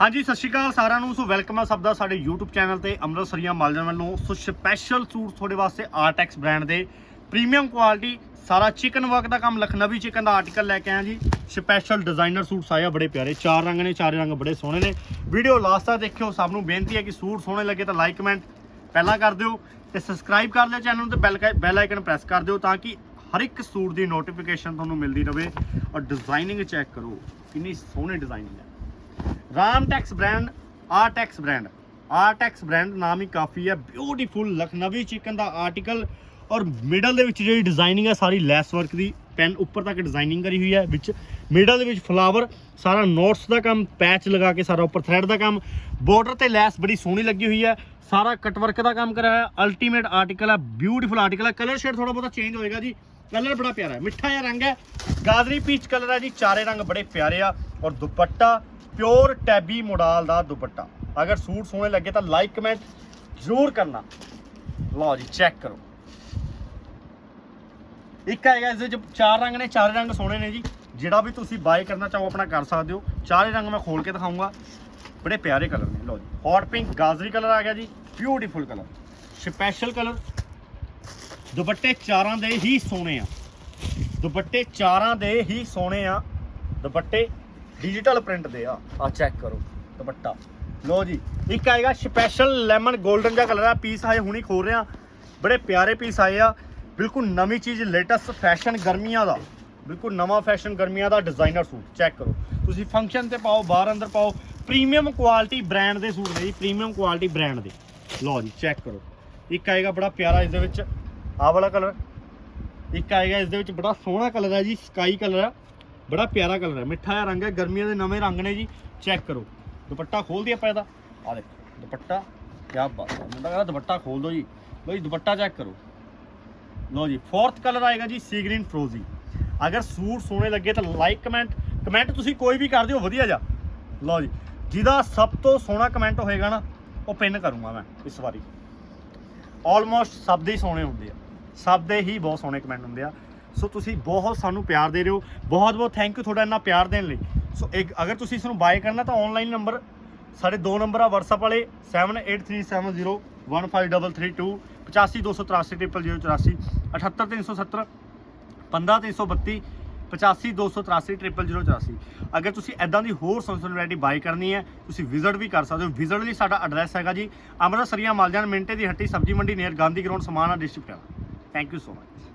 ਹਾਂਜੀ, ਸਤਿ ਸ਼੍ਰੀ ਅਕਾਲ ਸਾਰਿਆਂ ਨੂੰ। ਸੋ ਵੈਲਕਮ ਹੈ ਸਭ ਦਾ ਸਾਡੇ YouTube ਚੈਨਲ ਤੇ ਅੰਮ੍ਰਿਤਸਰੀਆ ਮਾਲਜਨ ਵੱਲੋਂ। ਸੋ ਸਪੈਸ਼ਲ ਸੂਟ ਤੁਹਾਡੇ ਵਾਸਤੇ ਆਰਟੈਕਸ ਬ੍ਰਾਂਡ ਦੇ। ਪ੍ਰੀਮੀਅਮ ਕੁਆਲਿਟੀ ਸਾਰਾ ਚਿਕਨ ਵਰਕ ਦਾ ਕੰਮ ਲਖਨਵੀ ਚਿਕਨ ਦਾ ਆਰਟੀਕਲ ਲੈ ਕੇ ਆਇਆ ਜੀ। ਸਪੈਸ਼ਲ ਡਿਜ਼ਾਈਨਰ ਸੂਟਸ ਆਇਆ ਬੜੇ ਪਿਆਰੇ। ਚਾਰ ਰੰਗ ਨੇ, ਚਾਰੇ ਰੰਗ ਬੜੇ ਸੋਹਣੇ ਨੇ। ਵੀਡੀਓ ਲਾਸਟ ਤੱਕ ਦੇਖਿਓ, ਸਭ ਨੂੰ ਬੇਨਤੀ ਹੈ ਕਿ ਸੂਟ ਸੋਹਣੇ ਲੱਗੇ ਤਾਂ ਲਾਈਕ ਕਮੈਂਟ ਪਹਿਲਾਂ ਕਰ ਦਿਓ ਤੇ ਸਬਸਕ੍ਰਾਈਬ ਕਰ ਲਿਓ ਚੈਨਲ ਨੂੰ ਤੇ ਬੈਲ ਬੈਲ ਆਈਕਨ ਪ੍ਰੈਸ ਕਰ ਦਿਓ ਤਾਂ ਕਿ ਹਰ ਇੱਕ ਸੂਟ ਦੀ ਨੋਟੀਫਿਕੇਸ਼ਨ ਤੁਹਾਨੂੰ ਮਿਲਦੀ ਰਹੇ ਔਰ ਡਿਜ਼ਾਈਨਿੰਗ ਚੈੱਕ ਕਰੋ। ਕਿੰਨੀ ਸੋਹਣੀ ਡਿਜ਼ਾਈਨਿੰਗ ਹੈ। Ramtex brand, Artex brand. Artex brand ਨਾਮ ਹੀ ਕਾਫੀ ਹੈ। ਬਿਊਟੀਫੁਲ ਲਖਨਵੀ ਚਿਕਨ ਦਾ ਆਰਟੀਕਲ ਔਰ ਮਿਡਲ ਦੇ ਵਿੱਚ ਜਿਹੜੀ ਡਿਜ਼ਾਈਨਿੰਗ ਹੈ, ਸਾਰੀ ਲੈਸ ਵਰਕ ਦੀ ਪੈਨ ਉੱਪਰ ਤੱਕ ਡਿਜ਼ਾਈਨਿੰਗ ਕਰੀ ਹੋਈ ਹੈ। ਵਿੱਚ ਮਿਡਲ ਦੇ ਵਿੱਚ ਫਲਾਵਰ ਸਾਰਾ ਨੋਟਸ ਦਾ ਕੰਮ ਪੈਚ ਲਗਾ ਕੇ ਸਾਰਾ ਉੱਪਰ ਥ੍ਰੈਡ ਦਾ ਕੰਮ। ਬਾਰਡਰ ਤੇ ਲੈਸ ਬੜੀ ਸੋਹਣੀ ਲੱਗੀ ਹੋਈ ਹੈ। ਸਾਰਾ ਕਟ ਵਰਕ ਦਾ ਕੰਮ ਕਰਿਆ ਹੋਇਆ। ਅਲਟੀਮੇਟ ਆਰਟੀਕਲ ਹੈ। ਬਿਊਟੀਫੁਲ ਆਰਟੀਕਲ ਹੈ। ਕਲਰ ਸ਼ੇਡ ਥੋੜਾ ਬਹੁਤਾ ਚੇਂਜ ਹੋਏਗਾ ਜੀ। ਕਲਰ ਬੜਾ ਪਿਆਰਾ ਹੈ। ਮਿੱਠਾ ਜਿਹਾ ਰੰਗ ਹੈ। ਗਾਦਰੀ ਪੀਚ ਕਲਰ ਹੈ ਜੀ। ਚਾਰੇ ਰੰਗ ਬੜੇ ਪਿਆਰੇ ਆ। ਔਰ ਦੁਪੱਟਾ ਪਿਓਰ ਟੈਬੀ ਮੋਡਲ ਦਾ ਦੁਪੱਟਾ। ਅਗਰ ਸੂਟ ਸੋਹਣੇ ਲੱਗੇ ਤਾਂ ਲਾਈਕ ਕਮੈਂਟ ਜ਼ਰੂਰ ਕਰਨਾ। ਲਓ ਜੀ ਚੈੱਕ ਕਰੋ। ਇੱਕ ਹੈਗਾ ਇਸ ਦੇ ਵਿੱਚ, ਚਾਰ ਰੰਗ ਨੇ, ਚਾਰੇ ਰੰਗ ਸੋਹਣੇ ਨੇ ਜੀ। ਜਿਹੜਾ ਵੀ ਤੁਸੀਂ ਬਾਏ ਕਰਨਾ ਚਾਹੋ, ਆਪਣਾ ਕਰ ਸਕਦੇ ਹੋ। ਚਾਰੇ ਰੰਗ ਮੈਂ ਖੋਲ ਕੇ ਦਿਖਾਉਂਗਾ ਬੜੇ ਪਿਆਰੇ ਕਲਰ ਨੇ, ਲਓ ਜੀ। ਹੌਟ ਪਿੰਕ ਗਾਜ਼ਰੀ ਕਲਰ ਆ ਗਿਆ ਜੀ। ਬਿਊਟੀਫੁਲ ਕਲਰ ਸਪੈਸ਼ਲ ਕਲਰ ਦੁਪੱਟੇ ਚਾਰਾਂ ਦੇ ਹੀ ਸੋਹਣੇ ਆ। ਦੁਪੱਟੇ ਚਾਰਾਂ ਦੇ ਹੀ ਸੋਹਣੇ ਆ। ਦੁਪੱਟੇ ਡਿਜੀਟਲ ਪ੍ਰਿੰਟ ਦੇ ਆ। ਆ ਚੈੱਕ ਕਰੋ ਦੁਪੱਟਾ। ਲੋ ਜੀ ਇੱਕ ਆਏਗਾ ਸਪੈਸ਼ਲ ਲੈਮਨ 골ਡਨ ਜਿਹਾ ਕਲਰ ਆ ਪੀਸ ਆਏ ਹੁਣੀ ਖੋਲ ਰਿਹਾ। ਬੜੇ ਪਿਆਰੇ ਪੀਸ ਆਏ ਆ। ਬਿਲਕੁਲ ਨਵੀਂ ਚੀਜ਼ ਲੇਟੈਸਟ ਫੈਸ਼ਨ ਗਰਮੀਆਂ ਦਾ। ਬਿਲਕੁਲ ਨਵਾਂ ਫੈਸ਼ਨ ਗਰਮੀਆਂ ਦਾ ਡਿਜ਼ਾਈਨਰ ਸੂਟ ਚੈੱਕ ਕਰੋ। ਤੁਸੀਂ ਫੰਕਸ਼ਨ ਤੇ ਪਾਓ ਬਾਹਰ ਅੰਦਰ ਪਾਓ ਪ੍ਰੀਮੀਅਮ ਕੁਆਲਿਟੀ ਬ੍ਰਾਂਡ ਦੇ ਸੂਟ ਨੇ ਜੀ ਪ੍ਰੀਮੀਅਮ ਕੁਆਲਿਟੀ ਬ੍ਰਾਂਡ ਦੇ। ਲਓ ਜੀ ਚੈੱਕ ਕਰੋ। ਇੱਕ ਆਏਗਾ ਬੜਾ ਪਿਆਰਾ ਇਸ ਦੇ ਵਿੱਚ ਆਹ ਵਾਲਾ ਕਲਰ ਇੱਕ ਆਏਗਾ ਇਸ ਦੇ ਵਿੱਚ ਬੜਾ ਸੋਹਣਾ ਕਲਰ ਹੈ ਜੀ ਸਕਾਈ ਕਲਰ ਹੈ ਬੜਾ ਪਿਆਰਾ ਕਲਰ ਹੈ। ਮਿੱਠਾ ਜਿਹਾ ਰੰਗ ਹੈ। ਗਰਮੀਆਂ ਦੇ ਨਵੇਂ ਰੰਗ ਨੇ ਜੀ। ਚੈੱਕ ਕਰੋ। ਦੁਪੱਟਾ ਖੋਲ ਦਈਏ ਆਪਾਂ ਇਹਦਾ। ਆ ਦੇਖੋ, ਦੁਪੱਟਾ, ਕਿਆ ਬਾਤ ਹੈ। ਮੁੰਡਾ ਕਹਿੰਦਾ ਦੁਪੱਟਾ ਖੋਲ ਦਿਓ ਜੀ। ਲਓ ਜੀ ਦੁਪੱਟਾ ਚੈੱਕ ਕਰੋ। ਲਓ ਜੀ ਫੋਰਥ ਕਲਰ ਆਏਗਾ ਜੀ ਸੀ ਗ੍ਰੀਨ ਫਰੋਜ਼ੀ ਅਗਰ ਸੂਟ ਸੋਹਣੇ ਲੱਗੇ ਤਾਂ ਲਾਈਕ ਕਮੈਂਟ ਕਮੈਂਟ ਤੁਸੀਂ ਕੋਈ ਵੀ ਕਰ ਦਿਓ, ਵਧੀਆ ਜਾ। ਲਓ ਜੀ, ਜਿਹਦਾ ਸਭ ਤੋਂ ਸੋਹਣਾ ਕਮੈਂਟ ਹੋਏਗਾ ਨਾ, ਉਹ ਪਿੰਨ ਕਰੂੰਗਾ ਮੈਂ ਇਸ ਵਾਰੀ। ਆਲਮੋਸਟ ਸਭ ਦੇ ਹੀ ਸੋਹਣੇ ਹੁੰਦੇ ਆ। ਸਭ ਦੇ ਹੀ ਬਹੁਤ ਸੋਹਣੇ ਕਮੈਂਟ ਹੁੰਦੇ ਆ। ਸੋ ਤੁਸੀਂ ਬਹੁਤ ਸਾਨੂੰ ਪਿਆਰ ਦੇ ਰਹੇ ਹੋ। ਬਹੁਤ ਬਹੁਤ ਥੈਂਕ ਯੂ ਤੁਹਾਡਾ ਇੰਨਾ ਪਿਆਰ ਦੇਣ ਲਈ। ਸੋ ਇੱਕ ਅਗਰ ਤੁਸੀਂ ਇਸ ਨੂੰ ਬਾਏ ਕਰਨਾ ਤਾਂ ਆਨਲਾਈਨ ਨੰਬਰ ਸਾਡੇ ਦੋ ਨੰਬਰ ਆ WhatsApp ਵਾਲੇ 7837015332 85283 78370 15332 85283 ਅਗਰ ਤੁਸੀਂ ਐਦਾਂ ਦੀ ਹੋਰ ਸੰਸਨ ਵੈਰਾਈਟੀ ਬਾਈ ਕਰਨੀ ਹੈ, ਤੁਸੀਂ ਵਿਜ਼ਿਟ ਵੀ ਕਰ ਸਕਦੇ ਹੋ। ਵਿਜ਼ਿਟ ਲਈ ਸਾਡਾ ਐਡਰੈਸ ਹੈਗਾ ਜੀ, ਅੰਮ੍ਰਿਤਸਰੀਆ, ਮਾਲਜਾਨ ਮਿੰਟੇ ਦੀ ਹੱਟੀ, ਸਬਜ਼ੀ ਮੰਡੀ near Gandhi ground Samana district thank you so much